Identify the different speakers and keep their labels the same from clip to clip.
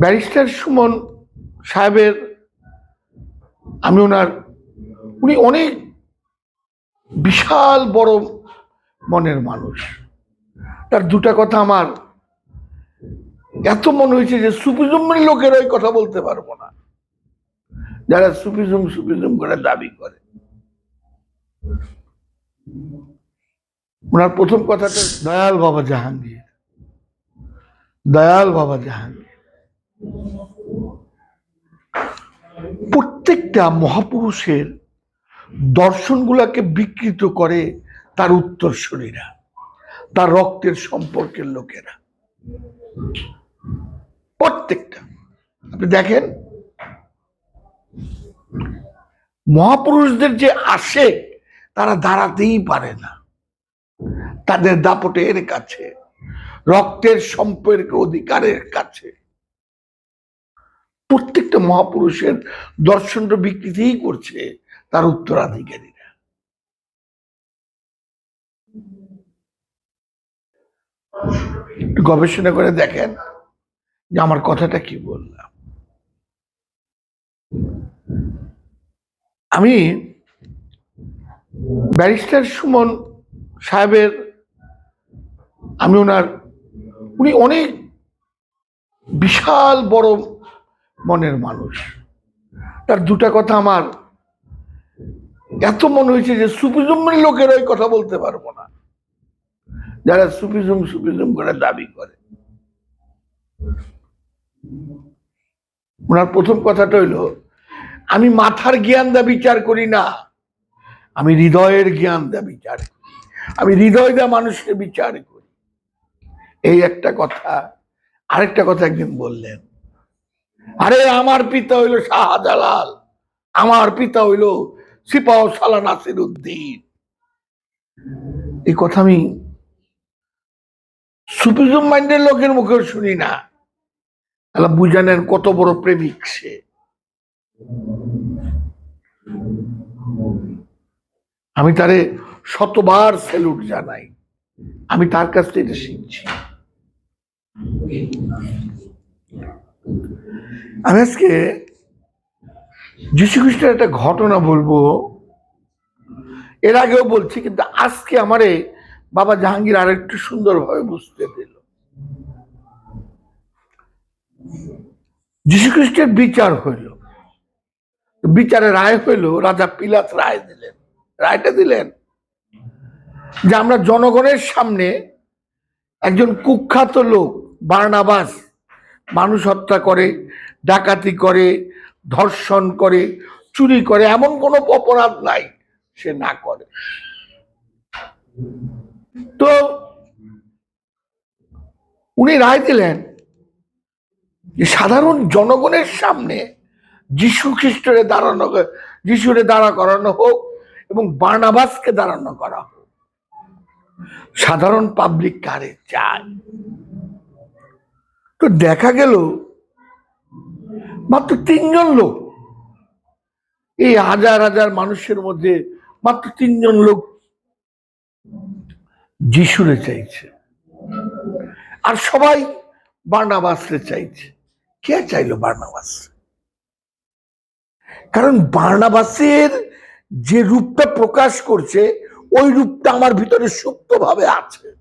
Speaker 1: Barrister Suman সাহেবের, আমি ওনার, উনি অনেক বিশাল বড় মনের মানুষ। তার দুটা কথা আমার। এত মনে হয়েছে যে সুফিজমের লোকের ওই কথা বলতে পারব না। যারা সুফিজম সুফিজম করে দাবি করে। ওনার প্রথম কথাটা দয়াল বাবা জাহাঙ্গীর। দয়াল বাবা জাহাঙ্গীর। প্রত্যেকটা মহাপুরুষের দর্শনগুলাকে বিকৃত করে তার উত্তরসূরিরা, তার রক্তের সম্পর্কের লোকেরা। প্রত্যেকটা। আপনি দেখেন, মহাপুরুষদের যে আসে, তারা দাঁড়াতেই পারে না। তাদের দাপটের কাছে, রক্তের সম্পর্ক অধিকারের কাছে। প্রত্যেকটা মহাপুরুষের দর্শনটা বিকৃতিই করছে তার উত্তরাধিকারীরা। গবেষণা করে দেখেন যে আমার কথাটা কি বললাম। আমি ব্যারিস্টার সুমন সাহেবের, আমি ওনার, উনি অনেক বিশাল বড় মনের মানুষ। তার দুটা কথা আমার। এত মনে হয়েছে যে সুফিজমের লোকের ওই কথা বলতে পারব না। যারা সুফিজম সুফিজম করে দাবি করে। ওনার প্রথম কথাটা হইল, আমি মাথার জ্ঞান দা বিচার করি না, আমি হৃদয়ের জ্ঞান দা বিচার করি। আমি হৃদয় দা মানুষকে বিচার করি। এই একটা কথা। আরেকটা কথা একদিন বললেন আরে, আমার পিতা হইল শাহজালাল, আমার পিতা হইল সিপাহ সালা নাসির উদ্দিন এই কথা আমি সুফিজম মাইন্ডের লোকের মুখে শুনি না। তাহলে বুঝানেন কত বড় প্রেমিক সে। আমি তারে শতবার স্যালুট জানাই। আমি তার কাছ থেকে এটা শিখছি। আমি আজকে খ্রিস্টের একটা ঘটনা বলব। এর আগেও বলছি, কিন্তু আজকে আমারে বাবা জাহাঙ্গীর আরেকটু সুন্দরভাবে বুঝতে যীশু খ্রিস্টের বিচার হইল। বিচারে রায় হইল, রাজা পিলাত রায় দিলেন। রায়টা দিলেন যে আমরা জনগণের সামনে একজন কুখ্যাত লোক, বার্নাবাস মানুষ হত্যা করে, ডাকাতি করে, ধর্ষণ করে, চুরি করে, এমন কোনো অপরাধ নাই সে না করে। তো উনি রায় দিলেন যে সাধারণ জনগণের সামনে যীশু খ্রিস্টরে দাঁড়ানো, যিশুরে দাঁড়া করানো হোক এবং বার্নাবাসকে দাঁড়ানো করা হোক। সাধারণ পাবলিক কারে চায়? তো দেখা গেল মাত্র তিনজন লোক। এই হাজার হাজার মানুষের মধ্যে মাত্র তিনজন লোক যিশুরে চাইছে। আর সবাই বার্নাবাসরে চাইছে। কে চাইলো বার্নাবাস? কারণ বার্নাবাসের যে রূপটা প্রকাশ করছে, ওই রূপটা আমার ভিতরে সুপ্তভাবে আছে।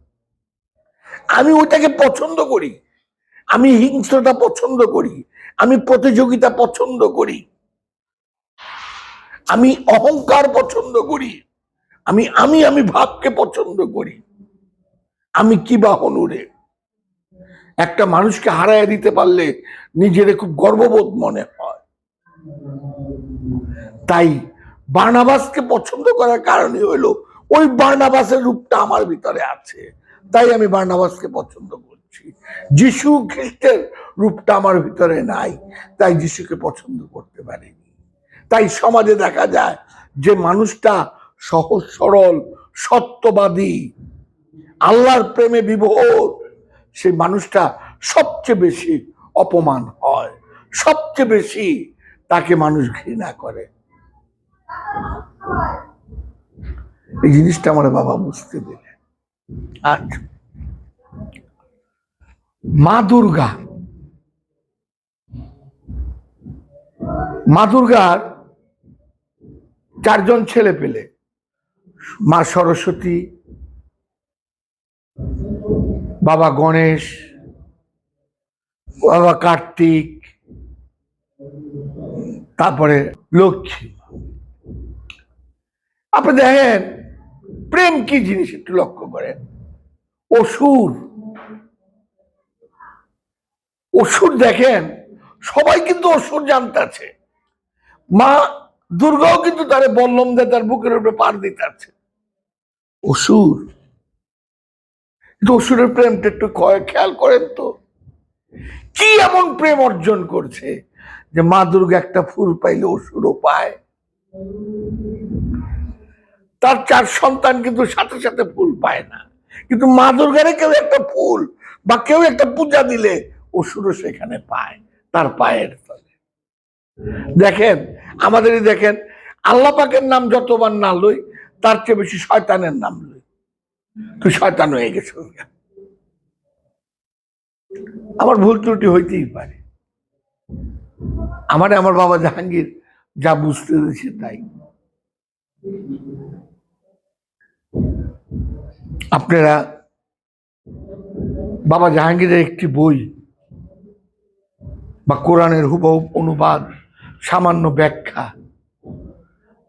Speaker 1: আমি ওইটাকে পছন্দ করি। আমি হিংস্রতা পছন্দ করি, আমি প্রতিযোগিতা পছন্দ করি, আমি অহংকার পছন্দ করি, আমি আমি আমি ভাবকে পছন্দ করি, আমি কি বা হনুরে একটা মানুষকে হারায় দিতে পারলে নিজের খুব গর্ববোধ মনে হয়। তাই বার্নাবাসকে পছন্দ করার কারণে হইল, ওই বার্নাবাসের রূপটা আমার ভিতরে আছে, তাই আমি বার্নাবাসকে পছন্দ করছি। যিশু খ্রিস্টের রূপটা আমার ভিতরে নাই, তাই যিশুকে পছন্দ করতে পারিনি। তাই সমাজে দেখা যায় যে মানুষটা সহজ, সরল, সত্যবাদী, আল্লাহর প্রেমে বিভোর, সেই মানুষটা সবচেয়ে বেশি অপমান হয়, সবচেয়ে বেশি তাকে মানুষ ঘৃণা করে। এই জিনিসটা আমার বাবা বুঝতে দিলেন আচ্ছা। মা দুর্গা। মা দুর্গার চারজন ছেলে পেলে। মা সরস্বতী, বাবা গণেশ, বাবা কার্তিক, তারপরে লক্ষ্মী। আপনি দেখেন, প্রেম কি জিনিস একটু লক্ষ্য করেন? অসুর। অসুর দেখেন, সবাই কিন্তু অসুর জানতে আছে। মা দুর্গাও কিন্তু তারে বল্লম দিয়ে তার বুকের উপরে পার দিতে আছে। অসুর কিন্তু অসুরের প্রেমটা একটু খেয়াল করেন তো। কি এমন প্রেম অর্জন করছে যে মা দুর্গা একটা ফুল পাইলে অসুরও পায়? তার চার সন্তান কিন্তু সাথে সাথে ফুল পায় না। কিন্তু মা দুর্গারে কেউ একটা ফুল বা কেউ একটা পূজা দিলে অসুরও সেখানে পায়, তার পায়ের তলে। দেখেন, আমাদেরই দেখেন, আল্লাহ পাকের নাম যতবার না লই, তার চেয়ে বেশি শয়তানের নাম লই। তুই শয়তান হয়ে গেছ আমার ভুল ত্রুটি হইতেই পারে। আমার আমার বাবা জাহাঙ্গীর যা বুঝতে দিয়েছে তাই। আপনারা বাবা জাহাঙ্গীরের একটি বই বা কোরআনের হুবহু অনুবাদ সামান্য ব্যাখ্যা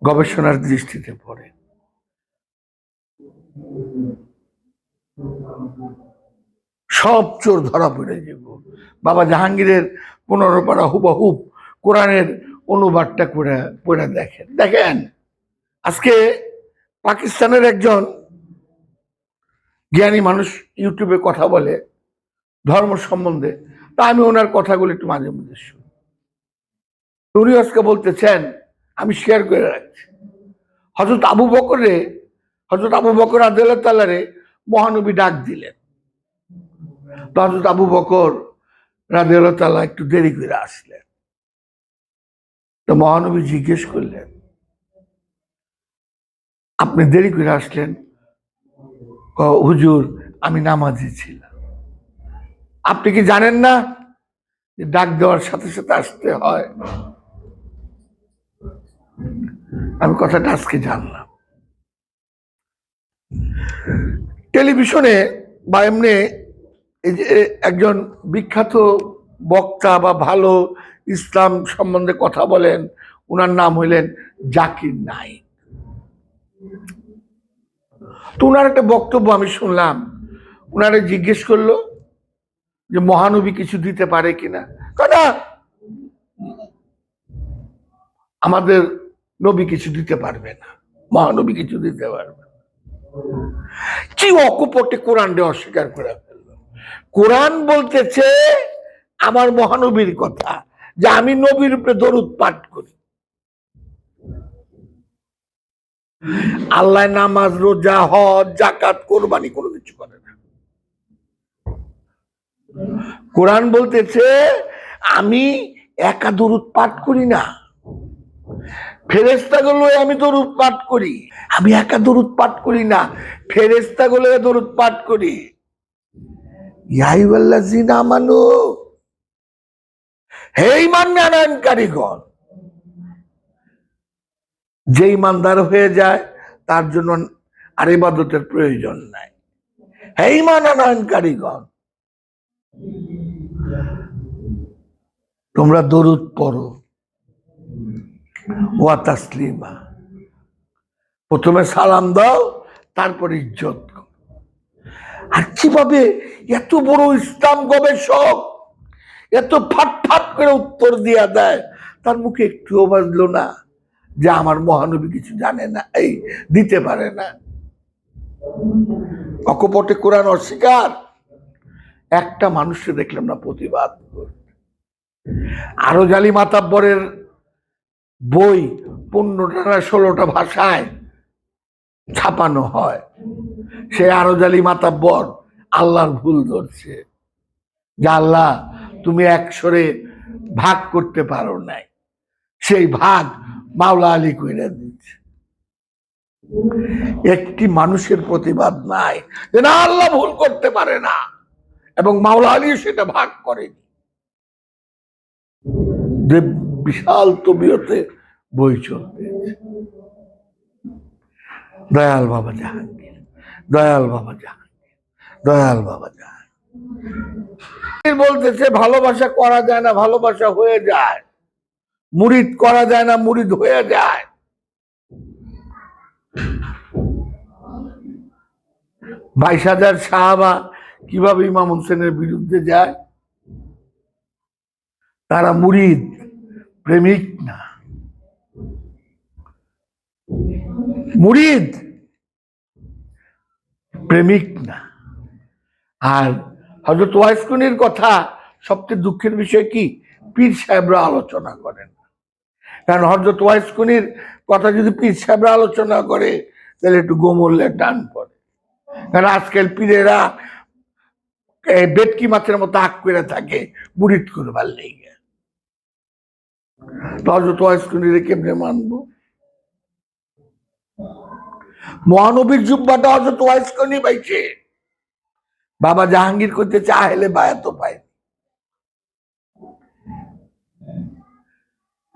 Speaker 1: গবেষণার দৃষ্টিতে পড়ে। সব চোর ধরা পড়ে যাব। বাবা জাহাঙ্গীরের পনেরো পারা হুবহুব কোরআনের অনুবাদটা করে, পড়ে দেখেন। দেখেন, আজকে পাকিস্তানের একজন জ্ঞানী মানুষ ইউটিউবে কথা বলে ধর্ম সম্বন্ধে তা আমি ওনার কথাগুলো একটু মাঝে মধ্যে শুনি। উনি আজকে আমি শেয়ার করে রাখছি। হজরত আবু বকরে হজরত আবু বকর আদালত তালারে মহানবী ডাক দিলেন। তো হজরত আবু বকর রাদিয়াল্লাহু তাআলা একটু দেরি করে আসলেন। তো মহানবী জিজ্ঞেস করলেন, আপনি দেরি করে আসলেন? হুজুর, আমি নামাজি ছিলাম। আপনি কি জানেন না যে ডাক দেওয়ার সাথে সাথে আসতে হয়? আমি কথাটা আজকে জানলাম। টেলিভিশনে বা এমনি এই যে একজন বিখ্যাত বক্তা বা ভালো ইসলাম সম্বন্ধে কথা বলেন ওনার নাম হইলেন জাকির নাইক। তো ওনার একটা বক্তব্য আমি শুনলাম। ওনারে জিজ্ঞেস করল যে মহানবী কিছু দিতে পারে কিনা। কেনা আমাদের নবী কিছু দিতে পারবে না। মহানবী কিছু দিতে পারবে না। কি অকপটে কোরআনটা অস্বীকার করে ফেলল। কোরআন বলতেছে আমার মহানবীর কথা, যে আমি নবীর উপরে দরুদ পাঠ করি। আল্লাহ নামাজ, রোজা, হজ জাকাত কোরবানি কোনো কিছু করে না। কোরআন বলতেছে, আমি একা দরুদ পাঠ করি না। ফেরেস্তা গুলো আমি দরুদ পাঠ করি। আমি একা দরুদ পাঠ করি না। ফেরেস্তা গুলো দরুদ পাঠ করি। ইয়াইওয়াল্লাযিনা আমানু, হে ইমান আনয়নকারীগণ যে ইমানদার হয়ে যায়, তার জন্য আর ইবাদতের প্রয়োজন নাই। হে ইমান আনয়নকারীগণ তোমরা দরুদ পড়ো। ওয়া তাসলিমা। প্রথমে সালাম দাও, তারপর ইজ্জত আর কীভাবে এত বড় ইসলাম গবেষক এত ফাট ফাট করে উত্তর দিয়া দেয়, তার মুখে একটুও বাজলো না যে আমার মহানবী কিছু জানে না, এই দিতে পারে না। অকপটে কোরআন অস্বীকার একটা মানুষকে দেখলাম না, প্রতিবাদ। আরও জালি মাতাব্বরের বই পনেরোটা না ষোলোটা ভাষায় ছাপানো হয়। সে আরও জালি মাতাব্বর আল্লাহর ভুল ধরছে। যে আল্লাহ তুমি একসরে ভাগ করতে পারো নাই। সেই ভাগ মাওলা আলী কইরা দিচ্ছে একটি মানুষের প্রতিবাদ নাই যে না, আল্লাহ ভুল করতে পারে না। এবং মাওলা আলী সেটা ভাগ করেনি। বিশাল তবিয়তে বই চলতেছে দয়াল বাবা জাহাঙ্গীর, দয়াল বাবা জাহাঙ্গীর, দয়াল বাবা জাহাঙ্গীর বলতেছে, ভালোবাসা করা যায় না, ভালোবাসা হয়ে যায়। মুরিদ করা যায় না, মুরিদ হয়ে যায়। বাইশ হাজার সাহাবা কীভাবে ইমাম হোসেনের বিরুদ্ধে যায়? তারা মুরিদ, প্রেমিক না। মুরিদ, প্রেমিক না। আর হজরত ওয়াইসকুনির কথা সবচেয়ে দুঃখের বিষয় কি? পীর সাহেবরা আলোচনা করেন। কারণ হজরত ওয়াইসকুনির কথা যদি পীর সাহেবরা আলোচনা করে, তাহলে একটু গোমল্লে টান পড়ে। কারণ আজকাল পীরেরা বেটকি মাছের মতো আগ করে থাকে মুড়িদ করবার লেগে হজরত ওয়াইসকুনিরে কেমনে মানবো? মহানবীর জুব্বাটা হজরত ওয়াইসকুনি পাইছে। বাবা জাহাঙ্গীর করতে চাইলে বায়াত পায়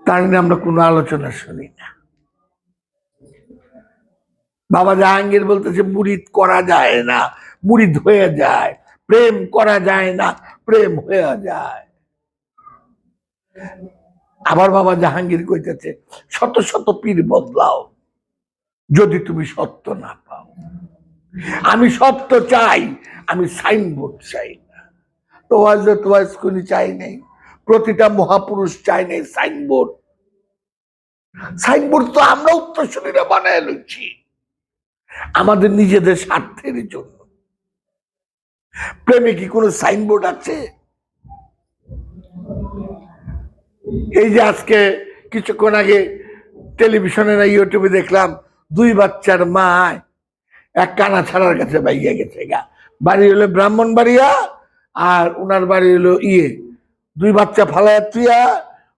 Speaker 1: তার নিয়ে আমরা কোনো আলোচনা শুনি না। বাবা জাহাঙ্গীর বলতেছে মুরিদ করা যায় না মুরিদ হয়ে যায়। প্রেম করা যায় না, প্রেম হয়ে যায়। আবার বাবা জাহাঙ্গীর কইতেছে, শত শত পীর বদলাও, যদি তুমি সত্য না পাও। আমি সত্য চাই, আমি সাইনবোর্ড চাই না। তো হজরত চাই নেই, প্রতিটা মহাপুরুষ চাই নেই সাইনবোর্ড। সাইনবোর্ড তো আমরা উত্তরসূরিরা বানায় লইছি। আমাদের নিজেদের স্বার্থের জন্য। প্রেমে কি কোনো সাইনবোর্ড আছে? এই যে আজকে কিছুক্ষণ আগে টেলিভিশনে না ইউটিউবে দেখলাম, দুই বাচ্চার মা এক কানা ছাড়ার কাছে বাইয়া গেছে গা। বাড়ি হলো ব্রাহ্মণ বাড়িয়া আর ওনার বাড়ি হলো ইয়ে। দুই বাচ্চা ফালায় তুইয়া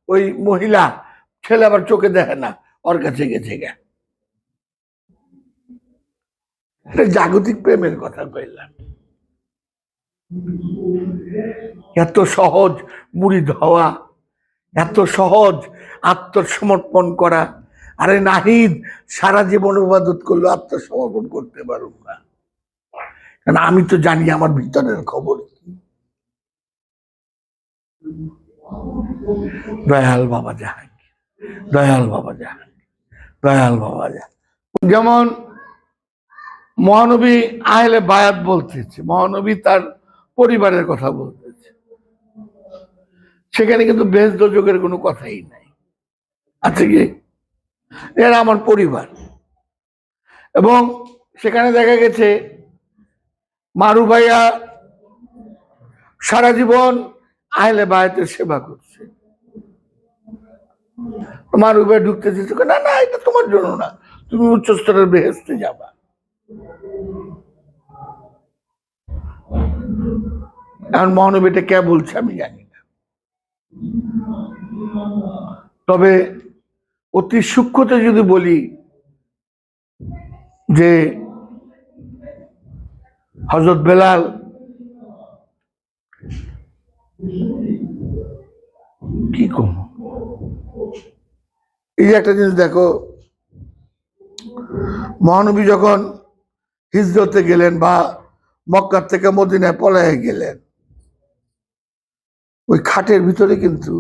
Speaker 1: ওই মহিলা, ছেলে আবার চোখে দেখে না, ওর কাছে গেছে গা। জাগতিক প্রেমের কথা কইলাম। এত সহজ মুড়ি ধোয়া এত সহজ আত্মসমর্পণ করা। আরে নাহিদ, সারা জীবন ইবাদত করল আত্মসমর্পণ করতে পারুন না। কারণ আমি তো জানি আমার ভিতরের খবর কি। দয়াল বাবা জাহাঙ্গীর দয়াল বাবা জাহাঙ্গীর দয়াল বাবা জাহাঙ্গীর যেমন মহানবী আহলে বায়াত বলতেছে, মহানবী তার পরিবারের কথা বলতেছে। সেখানে কিন্তু বেশ যোগের কোনো কথাই নাই। আছে কি? এরা আমার পরিবার। এবং সেখানে দেখা গেছে, মারু ভাইয়া সারা জীবন আহলে বায়াতের সেবা করছে। মারু ভাই ঢুকতে না না, এটা তোমার জন্য না। তুমি উচ্চস্তরের বেহেস্তে যাবা। এখন মহানবীটা কে বলছে আমি জানি না। তবে অতি সূক্ষ্মতে যদি বলি যে হজরত বেলাল কি কম? এই একটা জিনিস দেখো, মহানবী যখন হিজরতে গেলেন বা মক্কার থেকে মদিনায় পলায় গেলেন। ওই খাটের ভিতরে কিন্তু,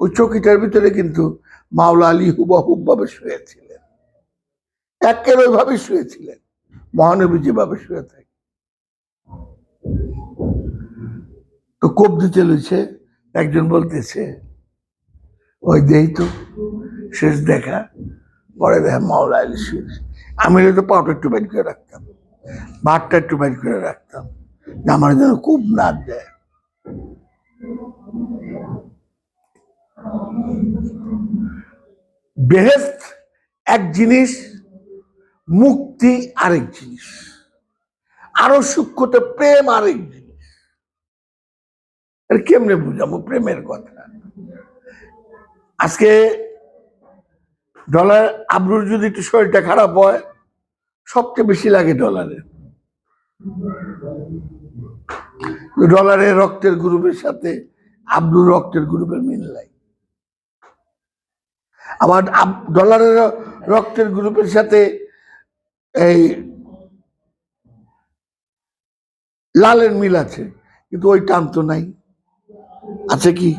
Speaker 1: ওই চকিটার ভিতরে কিন্তু মাওলা আলী হুবাহুব ভাবে শুয়েছিলেন। একের ওইভাবে শুয়েছিলেন। মহানবী যেভাবে শুয়ে থাকে। তো কোপ দিতে লইছে একজন বলতেছে, ওই দেই তো, শেষ দেখা, পরে দেখা মাওলা আলী শুয়েছে আমি হয়তো পাউটা একটু করে রাখতাম। ভাতটা একটু বাইর করে রাখতাম। আমার যেন খুব নাচ দেয় বেহেস্ত এক জিনিস, মুক্তি আরেক জিনিস। আরও সূক্ষ্মতে প্রেম আরেক জিনিস। কেমনে বুঝাবো? প্রেমের কথা। আজকে ডলার আবরুর যদি একটু শরীরটা খারাপ হয় সবচেয়ে বেশি লাগে ডলারের ডলারের রক্তের গ্রুপের সাথে আব্দুর রক্তের গ্রুপের মিল নাই। আবার আব- ডলারের রক্তের গ্রুপের সাথে এই লালের মিল আছে, কিন্তু ওই টান তো নাই। আছে কি?